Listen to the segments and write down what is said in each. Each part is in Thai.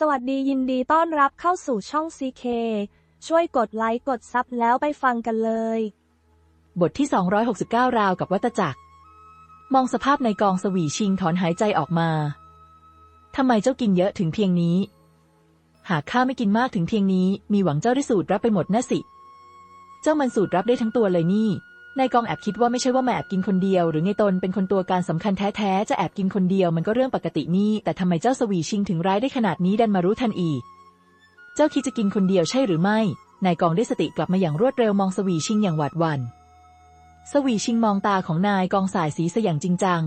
สวัสดียินดีต้อนรับเข้าสู่ช่อง CK ช่วยกดไลค์กดซับแล้วไปฟังกันเลย บทที่ 269 ราวกับวัตจักร มองสภาพในกองสวีชิงถอนหายใจออกมา ทำไมเจ้ากินเยอะถึงเพียงนี้ หากข้าไม่กินมากถึงเพียงนี้ มีหวังเจ้าได้สูตรรับไปหมดนะสิ เจ้ามันสูตรรับได้ทั้งตัวเลยนี่ นายกองแอบคิดว่าไม่ใช่ว่ามาแอบกินคนเดียว หรือไงตนเป็นคนตัวการสำคัญแท้ๆ จะแอบกินคนเดียวมันก็เรื่องปกตินี่ แต่ทำไมเจ้าสวีชิงถึงร้ายได้ขนาดนี้ดันมารู้ทันอีก เจ้าคิดจะกินคนเดียวใช่หรือไม่ นายกองได้สติกลับมาอย่างรวดเร็วมองสวีชิงอย่างหวาดหวัน่น สวีชิงมองตาของนายกองสายสีสอย่างจริงจัง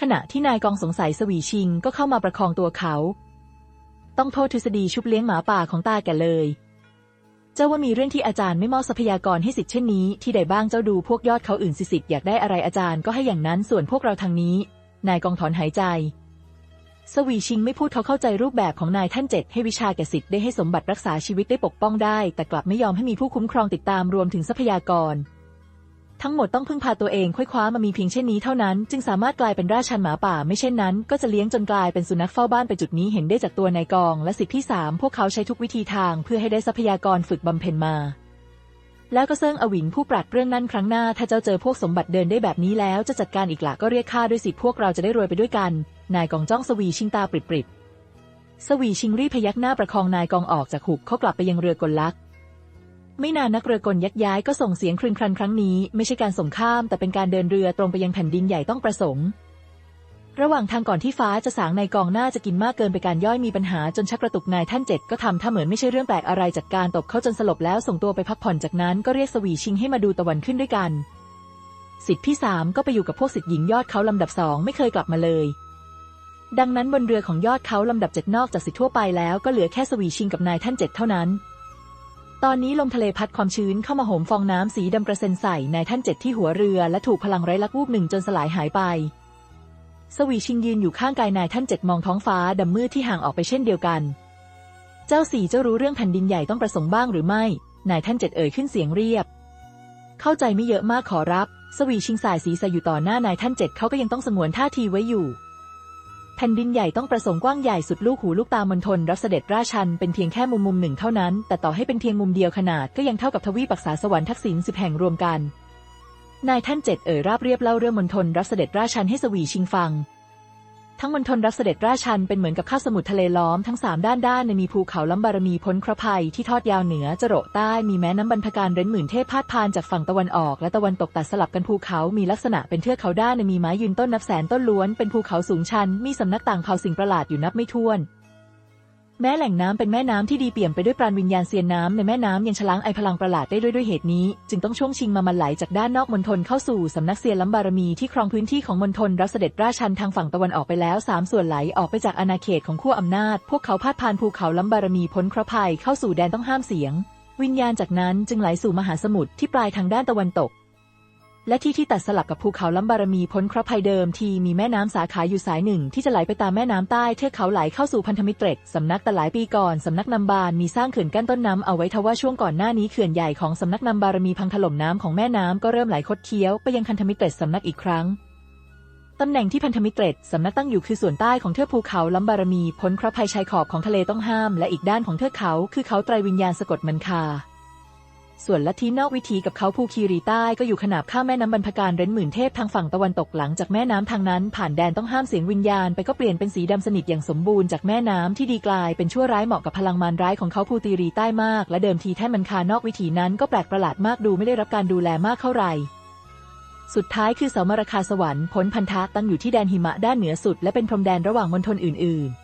ขณะที่นายกองสงสัยสวีชิงก็เข้ามาประคองตัวเขา ต้องโทษทฤษฎีชุบเลี้ยงหมาป่าของตาแก่เลย เจ้าว่ามีเรื่องที่อาจารย์ไม่มอบทรัพยากรให้สิทธิ์เช่นนี้ที่ใดบ้างเจ้าดูพวกยอดเขาอื่นสิสิทธิ์อยากได้อะไรอาจารย์ก็ให้อย่างนั้นส่วนพวกเราทางนี้ นายกองถอนหายใจ สวีชิงไม่พูดเขาเข้าใจรูปแบบของนายท่านเจ็ดให้วิชาแก่สิทธิ์ได้ให้สมบัติรักษาชีวิตได้ปกป้องได้ แต่กลับไม่ยอมให้มีผู้คุ้มครองติดตามรวมถึงทรัพยากร ทั้งหมดต้องพึ่งพาตัวเองค่อยคว้ามามีเพียงเช่นนี้เท่านั้น จึงสามารถกลายเป็นราชันหมาป่า ไม่เช่นนั้น ก็จะเลี้ยงจนกลายเป็นสุนัขเฝ้าบ้านไปจุดนี้เห็นได้จากตัวนายกอง และสิทธิที่สามพวกเขาใช้ทุกวิธีทางเพื่อให้ได้ทรัพยากรฝึกบำเพ็ญมา แล้วก็เซิงอวินผู้ปราดเรื่องนั้นครั้งหน้า ถ้าเจ้าเจอพวกสมบัติเดินได้แบบนี้แล้วจะจัดการอีกหละก็เรียกข้าด้วยสิพวกเราจะได้รวยไปด้วยกัน นายกองจ้องสวีชิงตาปริบๆสวีชิงรีพยักหน้าประคองนายกองออกจากหุบเขากลับไปยังเรือกลลัก ไม่นานนักเรือกลยักย้ายก็ส่งเสียงครึนครันครั้งนี้ ไม่ใช่การส่งข้าม แต่เป็นการเดินเรือตรงไปยังแผ่นดินใหญ่ต้องประสงค์ ระหว่างทางก่อนที่ฟ้าจะสางนายกองหน่าจะกินมากเกินไปการย่อยมีปัญหาจนชักกระตุกนายท่านเจ็ดก็ทำถ้าเหมือนไม่ใช่เรื่องแปลกอะไรจัดการตบเขาจนสลบแล้วส่งตัวไปพักผ่อนจากนั้นก็เรียกสวีชิงให้มาดูตะวันขึ้นด้วยกันสิทธิพี่สามก็ไปอยู่กับพวกสิทธิหญิงยอดเขาลำดับสองไม่เคยกลับมาเลยดังนั้นบนเรือของยอดเขาลำดับเจ็ดนอกจากสิทธิทั่วไปแล้วก็เหลือแค่สวีชิงกับนายท่านเจ็ดเท่านั้น ตอนนี้ลมทะเลพัดความชื้นเข้ามาโหมฟองน้ำสีดำกระเซ็นใส่นายท่านเจ็ดที่หัวเรือและถูกพลังไร้ลักวูบหนึ่งจนสลายหายไป สวีชิงยืนอยู่ข้างกายนายท่านเจ็ดมองท้องฟ้าดำมืดที่ห่างออกไปเช่นเดียวกัน เจ้าสี่เจ้ารู้เรื่องแผ่นดินใหญ่ต้องประสงค์บ้างหรือไม่ นายท่านเจ็ดเอ่ยขึ้นเสียงเรียบ เข้าใจไม่เยอะมากขอรับ สวีชิงสายสีสอยู่ต่อหน้านายท่านเจ็ดเขาก็ยังต้องสงวนท่าทีไว้อยู่ แผ่นดินใหญ่ต้องประสงค์กว้างใหญ่สุดลูกหูลูกตามณฑลรับเสด็จราชันเป็นเพียงแค่มุมมุมหนึ่งเท่านั้น แต่ต่อให้เป็นเพียงมุมเดียวขนาดก็ยังเท่ากับทวีปักษาสวรรค์ทักษิณสิบแห่งรวมกัน นายท่านเจ็ดเอ่ยราบเรียบเล่าเรื่องมณฑลรับเสด็จราชันให้สวีชิงฟัง ทั้งมณฑลรับเสด็จราชันเป็นเหมือนกับข้าสมุทรทะเลล้อมทั้งสามด้านด้านในมีภูเขาล้ำบารมีพ้นครภัยที่ทอดยาวเหนือจรดใต้มีแม้น้ำบรรพการเร้นหมื่นเทพพาดพานจากฝั่งตะวันออก และตะวันตกตัดสลับกันภูเขา มีลักษณะเป็นเทือกเขาด้านในมีไม้ยืนต้นนับแสนต้นล้วนเป็นภูเขาสูงชัน มีสำนักต่างเผาสิ่งประหลาดอยู่นับไม่ถ้วน แม้แหล่งน้ำเป็นแม่น้ำที่ดีเปี่ยมไปด้วยปราณวิญญาณเซียนน้ำในแม่น้ำยังฉล้างไอพลังประหลาดได้ด้วยด้วยเหตุนี้ จึงต้องช่วงชิงมามันไหลจากด้านนอกมณฑลเข้าสู่สำนักเซียนล้ำบารมีที่ครองพื้นที่ของมณฑลรับเสด็จราชันทางฝั่งตะวันออกไปแล้วสามส่วนไหลออกไปจากอาณาเขตของขั้วอำนาจ พวกเขาพาดพานภูเขาล้ำบารมีพ้นเคราะห์ภัยเข้าสู่แดนต้องห้ามเสียง วิญญาณจากนั้นจึงไหลสู่มหาสมุทรที่ปลายทางด้านตะวันตก และที่ที่ตัดสลับกับภูเขาล้ำบารมีพ้นเคราะห์ภัยเดิมที่มีแม่น้ำสาขาอยู่สายหนึ่ง ที่จะไหลไปตามแม่น้ำใต้เทือกเขาไหลเข้าสู่พันธมิตรเตรสำนักแต่หลายปีก่อนสำนักนำบานมีสร้างเขื่อนกั้นต้นน้ำเอาไว้ทว่าช่วงก่อนหน้านี้เขื่อนใหญ่ของสำนักนำบารมีพังถล่มน้ำของแม่น้ำก็เริ่มไหลคดเคี้ยวไปยังพันธมิตรเตรสำนักอีกครั้งตำแหน่งที่พันธมิตรเตรสำนักตั้งอยู่คือส่วนใต้ของเทือกภูเขาล้ำบารมีพ้นเคราะห์ภัยชายขอบของทะเลต้องห้าม และอีกด้านของเทือกเขาคือเขาไตรวิญญาณสะกดมันคา ส่วนลัทธินอกวิถีกับเขาภูคีรีใต้ก็อยู่ขนาบข้ามแม่น้ำบรรพการเร้นหมื่นเทพทางฝั่งตะวันตกหลังจากแม่น้ำทางนั้นผ่านแดนต้องห้ามเสียงวิญญาณไปก็เปลี่ยนเป็นสีดำสนิทอย่างสมบูรณ์จากแม่น้ำที่ดีกลายเป็นชั่วร้ายเหมาะกับพลังมารร้ายของเขาภูตีรีใต้มาก และเดิมทีแท่นมันคานอกวิถีนั้นก็แปลกประหลาดมากดูไม่ได้รับการดูแลมากเท่าไหร่สุดท้ายคือเสามรคาสวรรค์พ้นพันธะตั้งอยู่ที่แดนหิมะด้านเหนือสุด และเป็นพรมแดนระหว่างมณฑลอื่นๆ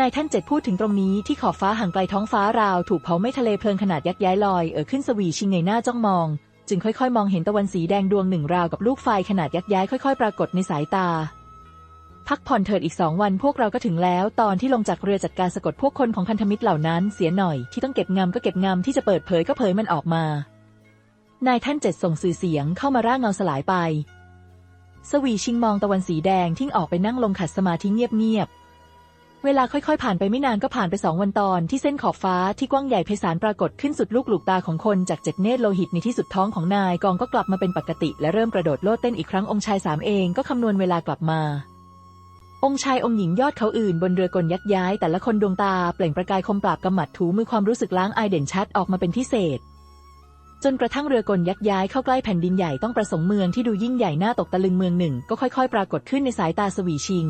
นายท่านเจ็ดพูดถึงตรงนี้ที่ขอบฟ้าห่างไกลท้องฟ้าราว ถูกเผาไม้ทะเลเพลิงขนาดยักษ์ย้ายลอยเอ่อขึ้นสวีชิงเงยหน้าจ้องมอง จึงค่อยๆ มองเห็นตะวันสีแดงดวงหนึ่งราวกับลูกไฟขนาดยักษ์ย้ายค่อยๆ ปรากฏในสายตา พักผ่อนเถิดอีกสองวันพวกเราก็ถึงแล้ว ตอนที่ลงจากเรือจัดการสะกดพวกคนของพันธมิตรเหล่านั้น เสียหน่อยที่ต้องเก็บงำก็เก็บงำที่จะเปิดเผยก็เผยมันออกมานายท่านเจ็ดส่งสื่อเสียงเข้ามาร่างเงาสลายไป สวีชิงมองตะวันสีแดงทิ้งออกไปนั่งลงขัดสมาธิเงียบๆ เวลาค่อยๆ ผ่านไปไม่นานก็ผ่านไปสองวันตอนที่เส้นขอบฟ้าที่กว้างใหญ่ไพศาลปรากฏขึ้นสุดลูกหลูกตาของคนจากเจ็ดเนตรโลหิตในที่สุดท้องของนายกองก็กลับมาเป็นปกติ และเริ่มกระโดดโลดเต้นอีกครั้งองค์ชายสามเองก็คำนวณเวลากลับมา องค์ชายองค์หญิงยอดเขาอื่นบนเรือกลยักย้าย แต่ละคนดวงตาเปล่งประกายคมปราบกำหมัดถูมือความรู้สึกล้างอายเด่นชัดออกมาเป็นพิเศษจนกระทั่งเรือกลยักย้ายเข้าใกล้แผ่นดินใหญ่ต้องประสงค์เมืองที่ดูยิ่งใหญ่หน่าตกตะลึงเมืองหนึ่ง ก็ค่อยๆ ปรากฏขึ้นในสายตาสวีชิง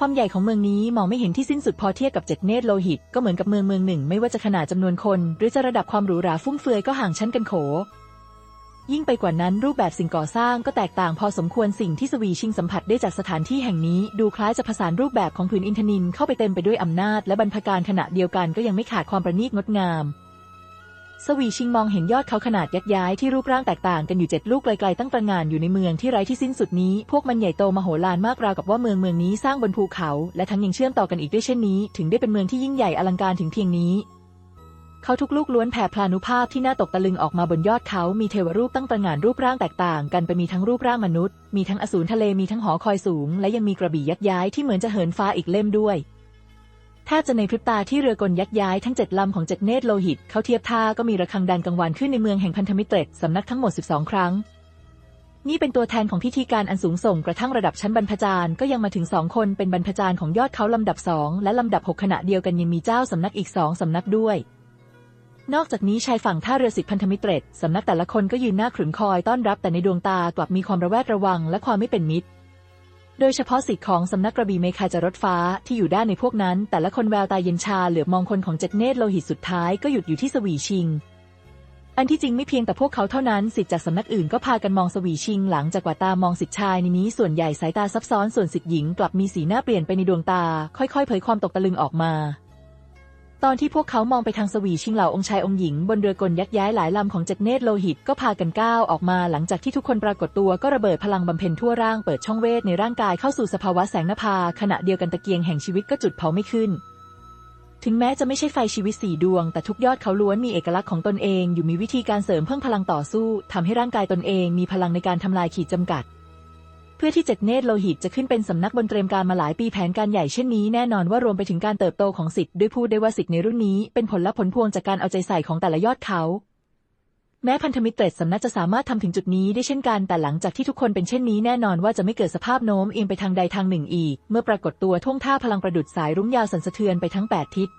ความใหญ่ของเมืองนี้มองไม่เห็นที่สิ้นสุดพอเทียบกับเจ็ดเนตรโลหิต ก็เหมือนกับเมืองเมืองหนึ่ง ไม่ว่าจะขนาดจำนวนคน หรือจะระดับความหรูหราฟุ่มเฟือยก็ห่างชั้นกันโข ยิ่งไปกว่านั้นรูปแบบสิ่งก่อสร้างก็แตกต่างพอสมควรสิ่งที่สวีชิงสัมผัสได้จากสถานที่แห่งนี้ ดูคล้ายจะผสานรูปแบบของผืนอินทนินเข้าไปเต็มไปด้วยอำนาจ และบรรพการขณะเดียวกันก็ยังไม่ขาดความประณีตงดงาม สวีชิงมองเห็นยอดเขาขนาดยักษ์ย้ายที่รูปร่างแตกต่างกันอยู่เจ็ดลูกไกลๆตั้งตระหง่านอยู่ในเมืองที่ไร้ที่สิ้นสุดนี้ พวกมันใหญ่โตมโหฬารมากราวกับว่าเมืองเมืองนี้สร้างบนภูเขา และทั้งยังเชื่อมต่อกันอีกด้วยเช่นนี้ ถึงได้เป็นเมืองที่ยิ่งใหญ่อลังการถึงเพียงนี้ เขาทุกลูกล้วนแผ่พลานุภาพที่น่าตกตะลึงออกมาบนยอดเขามีเทวรูปตั้งตระหง่านรูปร่างแตกต่าง กันไปมีทั้งรูปร่างมนุษย์ มีทั้งอสูรทะเลมีทั้งหอคอยสูง และยังมีกระบี่ยักษ์ย้ายที่เหมือนจะเหินฟ้าอีกเล่มด้วย แทบจะในพริบตาที่เรือกลยักย้ายทั้งเจ็ดลำของเจ็ดเนตรโลหิต เข้าเทียบท่าก็มีระฆังดังกังวานขึ้นในเมืองแห่งพันธมิตรสำนักทั้งหมด 12 ครั้ง นี่เป็นตัวแทนของพิธีการอันสูงส่งกระทั่งระดับชั้นบรรพจารย์ก็ยังมาถึงสองคนเป็นบรรพจารย์ของยอดเขาลำดับสองและลำดับหกขณะเดียวกันยังมีเจ้าสำนักอีกสองสำนักด้วยนอกจากนี้ชายฝั่งท่าเรือสิทธิพันธมิตรสำนักแต่ละคนก็ยืนหน้าขรึมคอยต้อนรับแต่ในดวงตากลับมีความระแวดระวังและความไม่เป็นมิตร โดยเฉพาะสิทธิ์ของสำนักกระบี่เมคาจารถฟ้าที่อยู่ด้านในพวกนั้น แต่ละคนแววตาเย็นชาเหลือบมองคนของเจ็ดเนตรโลหิตสุดท้ายก็หยุดอยู่ที่สวีชิง อันที่จริงไม่เพียงแต่พวกเขาเท่านั้นสิทธิ์จากสำนักอื่นก็พากันมองสวีชิง หลังจากกว่าตามองสิทธิ์ชายในนี้ส่วนใหญ่สายตาซับซ้อนส่วนสิทธิ์หญิงกลับมีสีหน้าเปลี่ยนไปในดวงตา ค่อยๆ เผยความตกตะลึงออกมา ตอนที่พวกเขามองไปทางสวีชิงเหล่าองค์ชายองค์หญิงบนเรือกลยักย้ายหลายลำของเจ็ดเนตรโลหิตก็พากันก้าวออกมาหลังจากที่ทุกคนปรากฏตัวก็ระเบิดพลังบำเพ็ญทั่วร่างเปิดช่องเวทในร่างกายเข้าสู่สภาวะแสงนภา ขณะเดียวกันตะเกียงแห่งชีวิตก็จุดเผาไม่ขึ้น ถึงแม้จะไม่ใช่ไฟชีวิตสี่ดวง แต่ทุกยอดเขาล้วนมีเอกลักษณ์ของตนเอง อยู่มีวิธีการเสริมเพิ่มพลังต่อสู้ทำให้ร่างกายตนเองมีพลังในการทำลายขีดจำกัด เพื่อที่เจ็ดเนตรโลหิตจะขึ้นเป็นสำนักบนเตรียมการมาหลายปีแผนการใหญ่เช่นนี้แน่นอนว่ารวมไปถึงการเติบโตของสิทธิ์ด้วยพูดได้ว่าสิทธิ์ในรุ่นนี้เป็นผลลัพธ์ผลพวงจากการเอาใจใส่ของแต่ละยอดเขาแม้พันธมิตรเตรดสำนักจะสามารถทำถึงจุดนี้ได้เช่นกัน แต่หลังจากที่ทุกคนเป็นเช่นนี้แน่นอนว่าจะไม่เกิดสภาพโน้มเอียงไปทางใดทางหนึ่งอีก เมื่อปรากฏตัวท่วงท่าพลังประดุดสายรุ้งยาวสันสะเทือนไปทั้งแปดทิศ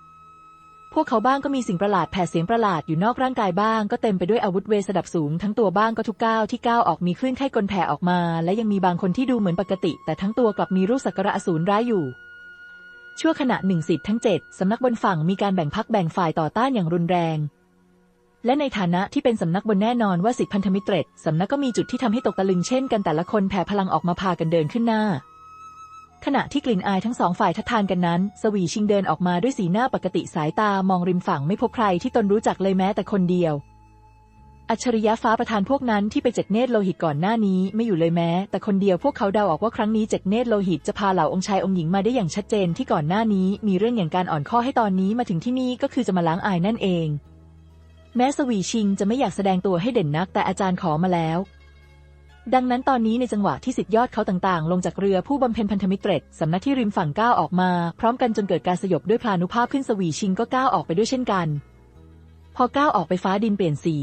พวกเขาบ้างก็มีสิ่งประหลาดแผ่เสียงประหลาดอยู่นอกร่างกายบ้าง ก็เต็มไปด้วยอาวุธเวสดับสูง ทั้งตัวบ้างก็ทุกก้าวที่ก้าวออกมีคลื่นไข้กลแผ่ออกมา และยังมีบางคนที่ดูเหมือนปกติ แต่ทั้งตัวกลับมีรูปสักการะอสูรร้ายอยู่ ชั่วขณะหนึ่งสิทธิ์ทั้งเจ็ดสำนักบนฝั่งมีการแบ่งพักแบ่งฝ่ายต่อต้านอย่างรุนแรง และในฐานะที่เป็นสำนักบนแน่นอนว่าสิทธิพันธมิตรสำนักก็มีจุดที่ทำให้ตกตะลึงเช่นกันแต่ละคนแผ่พลังออกมาพากันเดินขึ้นหน้า ขณะที่กลิ่นอายทั้งสองฝ่ายทัดทานกันนั้น สวีชิงเดินออกมาด้วยสีหน้าปกติสายตามองริมฝั่งไม่พบใครที่ตนรู้จักเลยแม้แต่คนเดียว อัจฉริยะฟ้าประธานพวกนั้นที่ไปเจ็ดเนตรโลหิตก่อนหน้านี้ไม่อยู่เลยแม้ แต่คนเดียวพวกเขาเดาออกว่าครั้งนี้เจ็ดเนตรโลหิตจะพาเหล่าองค์ชายองค์หญิงมาได้อย่างชัดเจนที่ก่อนหน้านี้มีเรื่องอย่างการอ่อนข้อให้ตอนนี้มาถึงที่นี่ก็คือจะมาล้างอายนั่นเอง แม้สวีชิงจะไม่อยากแสดงตัวให้เด่นนักแต่อาจารย์ขอมาแล้ว ดังนั้นตอนนี้ในจังหวะที่สิทธิยอดเขาต่างๆ ลงจากเรือผู้บำเพ็ญพันธมิตรเตรดสำนักที่ริมฝั่งก้าวออกมา พร้อมกันจนเกิดการสยบด้วยพลานุภาพขึ้นสวีชิงก็ก้าวออกไปด้วยเช่นกัน พอก้าวออกไปฟ้าดินเปลี่ยนสี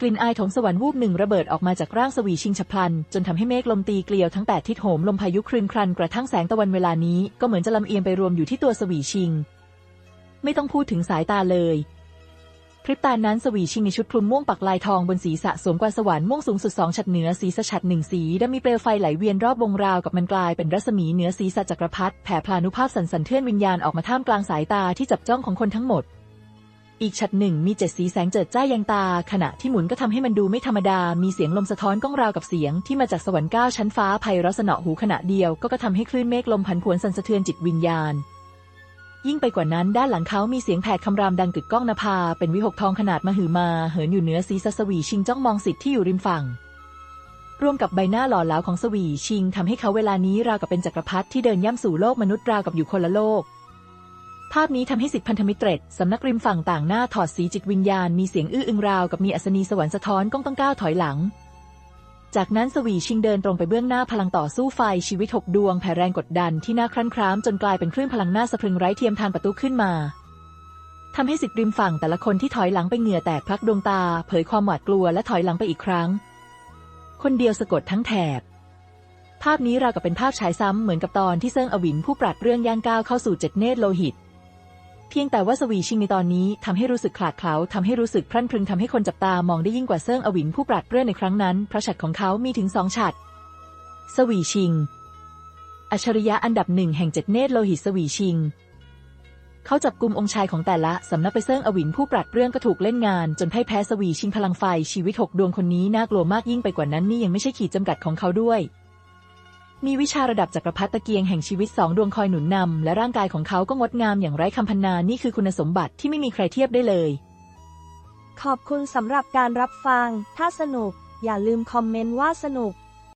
กลิ่นอายของสวรรค์วูบหนึ่งระเบิดออกมาจากร่างสวีชิงฉับพลัน จนทำให้เมฆลมตีเกลียวทั้งแปดทิศโหมลมพายุครืนครันกระทั่งแสงตะวันเวลานี้ก็เหมือนจะลำเอียงไปรวมอยู่ที่ตัวสวีชิง ไม่ต้องพูดถึงสายตาเลย พริบตานั้นสวีชิงในชุดคลุมม่วงปักลายทองบนศีรษะสวมกว่าสวรรค์ม่วงสูงสุดสองฉัดเหนือศีรษะฉัดหนึ่งสีและมีเปลวไฟไหลเวียนรอบวงราวกับมันกลายเป็นรัศมีเหนือศีรษะจักรพรรดิแผ่พลานุภาพสันสันเทือนวิญญาณออกมาท่ามกลางสายตาที่จับจ้องของคนทั้งหมด อีกฉัดหนึ่งมีเจ็ดสีแสงเจิดจ้ายังตา ขณะที่หมุนก็ทำให้มันดูไม่ธรรมดา มีเสียงลมสะท้อนก้องราวกับเสียงที่มาจากสวรรค์เก้าชั้นฟ้าไพเราะเสนอหูขณะเดียวก็กระทำให้คลื่นเมฆลมผันผวนสั่นสะเทือนจิตวิญญาณ ยิ่งไปกว่านั้นด้านหลังเขามีเสียงแผดคำรามดังกึกก้องนภา เป็นวิหกทองขนาดมหึมา เหินอยู่เหนือศีรษะสวีชิงจ้องมองสิทธิ์ที่อยู่ริมฝั่งร่วมกับใบหน้าหล่อเหลาของสวีชิงทำให้เขาเวลานี้ราวกับเป็นจักรพรรดิที่เดินย่ำสู่โลกมนุษย์ราวกับอยู่คนละโลก ภาพนี้ทำให้สิทธิพันธมิตรเตรดสำนักริมฝั่งต่างหน้าถอดสีจิตวิญญาณมีเสียงอื้ออึงราวกับมีอัศนีสวรรค์สะท้อนก้องต้องก้าวถอยหลัง จากนั้นสวีชิงเดินตรงไปเบื้องหน้าพลังต่อสู้ไฟชีวิตหกดวงแผ่แรงกดดันที่น่าครั่นคร้ามจนกลายเป็นคลื่นพลังหน้าสะพรึงไร้เทียมทานประตูขึ้นมาทำให้สิทธิ์ริมฝั่งแต่ละคนที่ถอยหลังไปเหงื่อแตกพลักดวงตา เผยความหวาดกลัวและถอยหลังไปอีกครั้ง คนเดียวสะกดทั้งแถบ ภาพนี้ราวกับเป็นภาพฉายซ้ำเหมือนกับตอนที่เซิงอวินผู้ปราดเรื่องย่างก้าวเข้าสู่เจ็ดเนตรโลหิต เพียงแต่ว่าสวีชิงในตอนนี้ทำให้รู้สึกขลาดเคล้าทำให้รู้สึกพรั่นพรึงทำให้คนจับตามองได้ยิ่งกว่าเซิงอวินผู้ปราดเปรื่อในครั้งนั้นเพราะฉัดของเขามีถึงสองฉัดสวีชิง อัจฉริยะอันดับหนึ่งแห่งเจ็ดเนตรโลหิตสวีชิง เขาจับกลุ่มองค์ชายของแต่ละสำนักไปเซิงอวินผู้ปราดเรื่องก็ถูกเล่นงาน จนพ่ายแพ้สวีชิงพลังไฟชีวิตหกดวงคนนี้น่ากลัวมากยิ่งไปกว่านั้นนี่ยังไม่ใช่ขีดจำกัดของเขาด้วย มีวิชาระดับจักรพรรดิตะเกียงแห่งชีวิตสองดวงคอยหนุนนำและร่างกายของเขาก็งดงามอย่างไร้คำพรรณนานี่คือคุณสมบัติที่ไม่มีใครเทียบได้เลย ขอบคุณสำหรับการรับฟัง ถ้าสนุก อย่าลืมคอมเมนต์ว่าสนุก